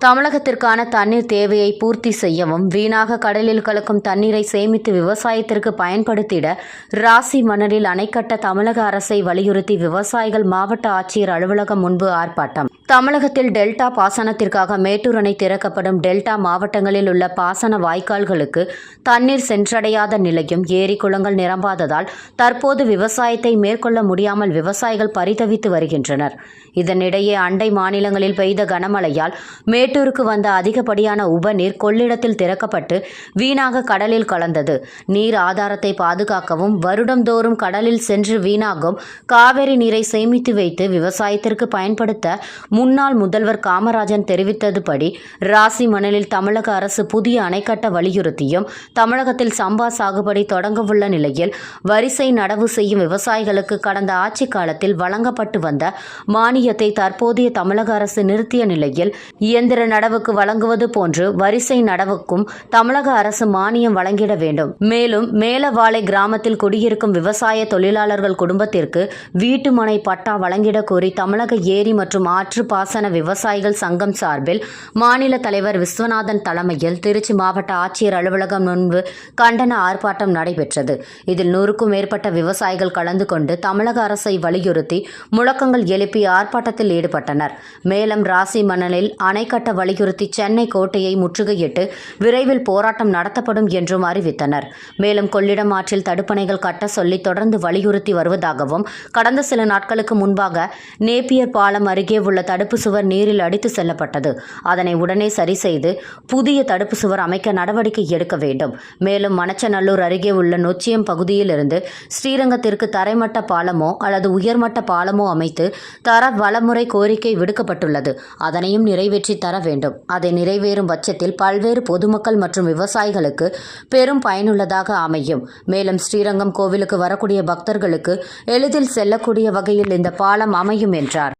தமிழகத்திற்கான தண்ணீர் தேவையை பூர்த்தி செய்யவும் வீணாக கடலில் கலக்கும் தண்ணீரை சேமித்து விவசாயத்திற்கு பயன்படுத்திட ராசி மணலில் அணைக்கட்ட தமிழக அரசை வலியுறுத்தி விவசாயிகள் மாவட்ட ஆட்சியர் அலுவலகம் முன்பு ஆர்ப்பாட்டம். தமிழகத்தில் டெல்டா பாசனத்திற்காக மேட்டூர் அணை திறக்கப்படும் டெல்டா மாவட்டங்களில் உள்ள பாசன வாய்க்கால்களுக்கு தண்ணீர் சென்றடையாத நிலையும் ஏரி குளங்கள் நிரம்பாததால் தற்போது விவசாயத்தை மேற்கொள்ள முடியாமல் விவசாயிகள் பரிதவித்து வருகின்றனர். இதனிடையே அண்டை மாநிலங்களில் பெய்த கனமழையால் மேட்டூருக்கு வந்த அதிகப்படியான உபநீர் கொள்ளிடத்தில் திறக்கப்பட்டு வீணாக கடலில் கலந்தது. நீர் ஆதாரத்தை பாதுகாக்கவும் வருடந்தோறும் கடலில் சென்று வீணாகும் காவிரி நீரை சேமித்து வைத்து விவசாயத்திற்கு பயன்படுத்த முன்னாள் முதல்வர் காமராஜன் தெரிவித்ததுபடி ராசி மணலில் தமிழக அரசு புதிய அணை கட்ட வலியுறுத்தியும் தமிழகத்தில் சம்பா சாகுபடி தொடங்கவுள்ள நிலையில் வரிசை நடவு செய்யும் விவசாயிகளுக்கு கடந்த ஆட்சி காலத்தில் வழங்கப்பட்டு வந்த மானியத்தை தற்போதைய தமிழக அரசு நிறுத்திய நிலையில் இயந்திர நடவுக்கு வழங்குவது போன்று வரிசை நடவுக்கும் தமிழக அரசு மானியம் வழங்கிட வேண்டும். மேலும் மேலவாளை கிராமத்தில் குடியிருக்கும் விவசாய தொழிலாளர்கள் குடும்பத்திற்கு வீட்டுமனை பட்டா வழங்கிட கோரி தமிழக ஏரி மற்றும் ஆற்று பாசன விவசாயிகள் சங்கம் சார்பில் மாநில தலைவர் விஸ்வநாதன் தலைமையில் திருச்சி மாவட்ட ஆட்சியர் அலுவலகம் முன்பு கண்டன ஆர்ப்பாட்டம் நடைபெற்றது. இதில் நூறுக்கும் மேற்பட்ட விவசாயிகள் கலந்து கொண்டு தமிழக அரசை வலியுறுத்தி முழக்கங்கள் எழுப்பி ஆர்ப்பாட்டத்தில் ஈடுபட்டனர். மேலும் ராசி மணலில் அணை கட்ட வலியுறுத்தி சென்னை கோட்டையை முற்றுகையிட்டு விரைவில் போராட்டம் நடத்தப்படும் என்றும் அறிவித்தனர். மேலும் கொள்ளிடம் ஆற்றில் தடுப்பணைகள் கட்ட சொல்லி தொடர்ந்து வலியுறுத்தி வருவதாகவும் கடந்த சில நாட்களுக்கு முன்பாக நேப்பியர் பாலம் அருகே உள்ள தடுப்பு சுவர் நீரில் அடித்து செல்லப்பட்டது. அதனை உடனே சரி செய்து புதிய தடுப்பு சுவர் அமைக்க நடவடிக்கை எடுக்க வேண்டும். மேலும் மணச்சநல்லூர் அருகே உள்ள நொச்சியம் பகுதியிலிருந்து ஸ்ரீரங்கத்திற்கு தரைமட்ட பாலமோ அல்லது உயர்மட்ட பாலமோ அமைத்து தர வளமுறை கோரிக்கை விடுக்கப்பட்டுள்ளது. அதனையும் நிறைவேற்றி தர வேண்டும். அதை நிறைவேறும் பட்சத்தில் பல்வேறு பொதுமக்கள் மற்றும் விவசாயிகளுக்கு பெரும் பயனுள்ளதாக அமையும். மேலும் ஸ்ரீரங்கம் கோவிலுக்கு வரக்கூடிய பக்தர்களுக்கு எளிதில் செல்லக்கூடிய வகையில் இந்த பாலம் அமையும் என்றார்.